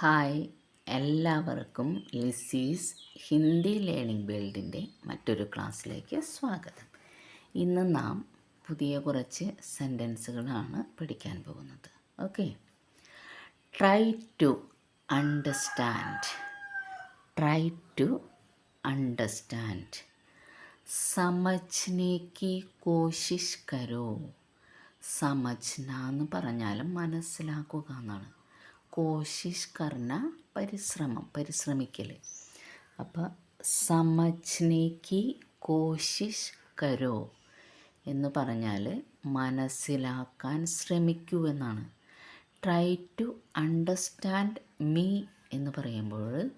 Hi. എല്ലാവർക്കും ലിസീസ് Hindi learning ബിൽഡിന്റെ മറ്റൊരു ക്ലാസ്സിലേക്ക് സ്വാഗതം. ഇന്ന് നാം പുതിയ കുറച്ച് സെന്റൻസുകളാണ് പഠിക്കാൻ പോകുന്നത്. Okay? Try to understand. Try to understand. സമജ്നെ കി കോശിഷ് കരോ സമജ്ന എന്ന് പറഞ്ഞാലും മനസ്സിലാക്കുക എന്നാണ്. കോശിഷ് കർണ പരിശ്രമം പരിശ്രമിക്കൽ അപ്പോൾ സമജ്നേക്ക് കോശിഷ് കരോ എന്ന് പറഞ്ഞാൽ മനസ്സിലാക്കാൻ ശ്രമിക്കൂ എന്നാണ്. ട്രൈ ടു അണ്ടർസ്റ്റാൻഡ് മീ എന്ന് പറയുമ്പോൾ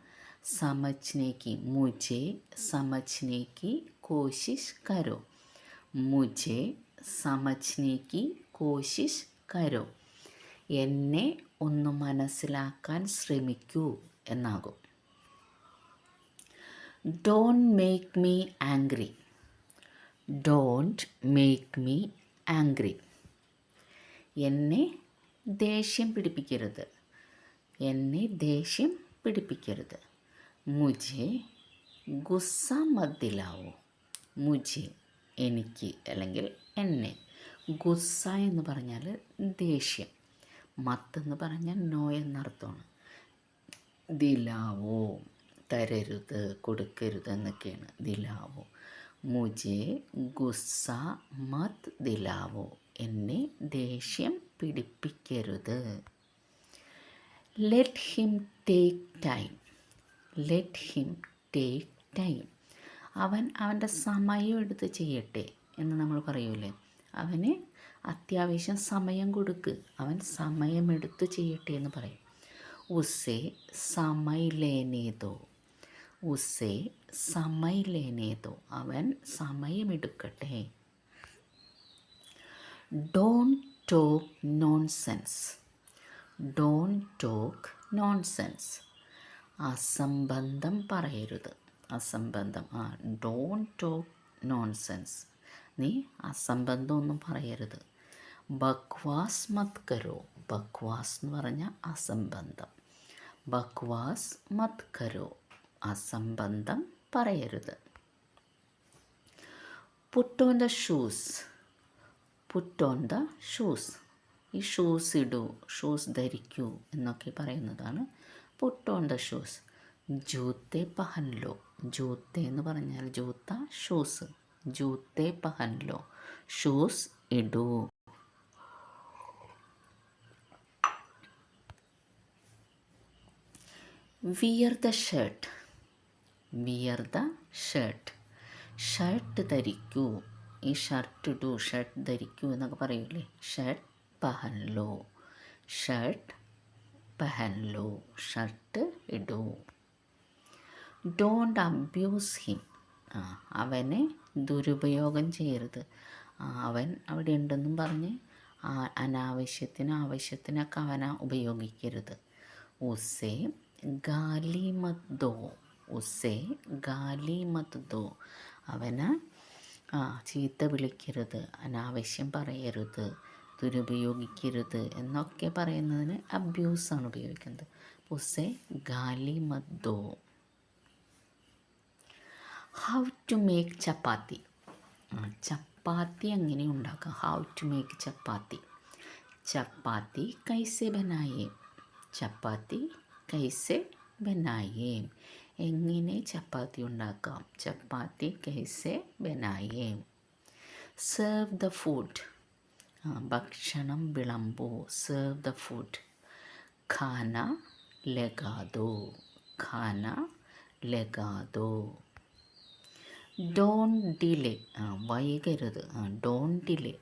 സമജ്നേക്ക് മുജെ സമജ്നേക്ക് കോശിഷ് കരോ മുജെ സമജ്നേക്ക് കോശിഷ് കരോ എന്നെ ഒന്ന് മനസ്സിലാക്കാൻ ശ്രമിക്കൂ എന്നാകും. Don't make me angry don't make me angry എന്നെ ദേഷ്യം പിടിപ്പിക്കരുത്. എന്നെ ദേഷ്യം പിടിപ്പിക്കരുത്. മുജെ ഗുസ്സ മദ്ദിലാവോ. മുജെ എനിക്ക് അല്ലെങ്കിൽ എന്നെ. ഗുസ്സ എന്ന് പറഞ്ഞാൽ ദേഷ്യം. മത്തെന്ന് പറഞ്ഞാൽ നോ എന്നർത്ഥമാണ് ദിലാവോ തരരുത് കൊടുക്കരുത് എന്നൊക്കെയാണ്. ദിലാവോ. മുജെ ഗുസ്സ മത് ദിലാവോ. എന്നെ ദേഷ്യം പിടിപ്പിക്കരുത്. Let him take time let him take time അവൻ അവന്റെ സമയം എടുത്ത് ചെയ്യട്ടെ എന്ന് നമ്മൾ പറയൂലേ? അവന് അത്യാവശ്യം സമയം കൊടുക്ക്. അവൻ സമയമെടുത്ത് ചെയ്യട്ടെ എന്ന് പറയും. ഉസേ സമയിലേനേതോ. ഉസേ സമയിലേനേതോ. അവൻ സമയമെടുക്കട്ടെ. Don't talk nonsense don't talk nonsense അസംബന്ധം പറയരുത്. അസംബന്ധം. ആ ഡോൺ ടോക്ക് നോൺസെൻസ് നീ അസംബന്ധമൊന്നും പറയരുത്. ബക്വാസ് മത് കരോ. ബക്വാസ് എന്ന് പറഞ്ഞാൽ അസംബന്ധം. ബക്വാസ് മത് കരോ. അസംബന്ധം പറയരുത്. Put the shoes put the shoes ഈ ഷൂസ് ഇടൂ. ഷൂസ് ധരിക്കൂ എന്നൊക്കെ പറയുന്നതാണ് പുട്ട് ഓൺ ദ ഷൂസ് ജൂത്തെ പഹൻലോ. ജൂത്തെ എന്ന് പറഞ്ഞാൽ ജൂത്ത ഷൂസ് ജൂത്തെ പഹൻലോ ഷൂസ് ഇടൂ wear the shirt wear the shirt shirt ധരിക്കൂ। ഈ ഷർട്ട് ഇടൂ ഷർട്ട് ധരിക്കൂ എന്നൊക്കെ പറയൂലേ? ഷർട്ട് പഹൻലോ ഷർട്ട് പഹൻലോ ഷർട്ട് ഇടൂ। ഡോണ്ട് അബ്യൂസ് ഹിം അവനെ ദുരുപയോഗം ചെയ്യരുത്. അവൻ അവിടെ ഉണ്ടെന്നും പറഞ്ഞ് അനാവശ്യത്തിന് ആവശ്യത്തിനൊക്കെ അവനെ ഉപയോഗിക്കരുത്. ഉസേ ഗാലി മത് ദോ ഉസേ ഗാലി മത് ദോ അവനെ ആ ചീത്ത വിളിക്കരുത് അനാവശ്യം പറയരുത് ദുരുപയോഗിക്കരുത് എന്നൊക്കെ പറയുന്നതിന് അബ്യൂസാണ് ഉപയോഗിക്കുന്നത്. ഉസേ ഗാലി മത് ദോ how to make chapati. Chapati എങ്ങനെ ഉണ്ടാക്കാം? How to make chapati. Chapati കൈസെ ബനായേ. ചപ്പാത്തി കൈസെ ബനായേ. എങ്ങനെ ചപ്പാത്തി ഉണ്ടാക്കാം? ചപ്പാത്തി കൈസെ ബനായേ. സെർവ് ദ ഫുഡ് ഭക്ഷണം വിളമ്പോ. സെർവ് ദ ഫുഡ് ഖാന ലഗാദോ. ഖാന ലഗാദോ. ഡോൺ ഡിലേ ആ വൈകരുത്. ആ ഡോൺ ഡിലേ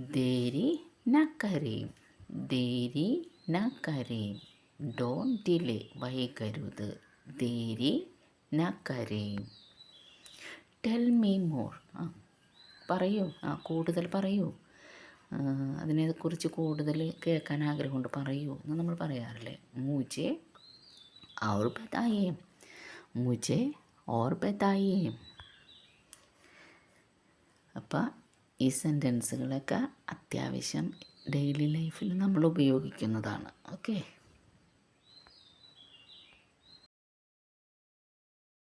ദേരി നക്കരയും ദേരി നക്കരയും ഡോൺ ഡിലേ വൈകരുത്. ദേരി നക്കരയും ടെൽ മീ മോർ ആ പറയൂ. ആ കൂടുതൽ പറയൂ. അതിനെക്കുറിച്ച് കൂടുതൽ കേൾക്കാൻ ആഗ്രഹമുണ്ട്. പറയൂ. എന്ന് നമ്മൾ പറയാറില്ലേ? മൂജെ ഔർ ബതായേം മുജെ ഓർ ബതായേം അപ്പോൾ ഈ സെന്റൻസുകളൊക്കെ അത്യാവശ്യം ഡെയിലി ലൈഫിൽ നമ്മൾ ഉപയോഗിക്കുന്നതാണ്. ഓക്കെ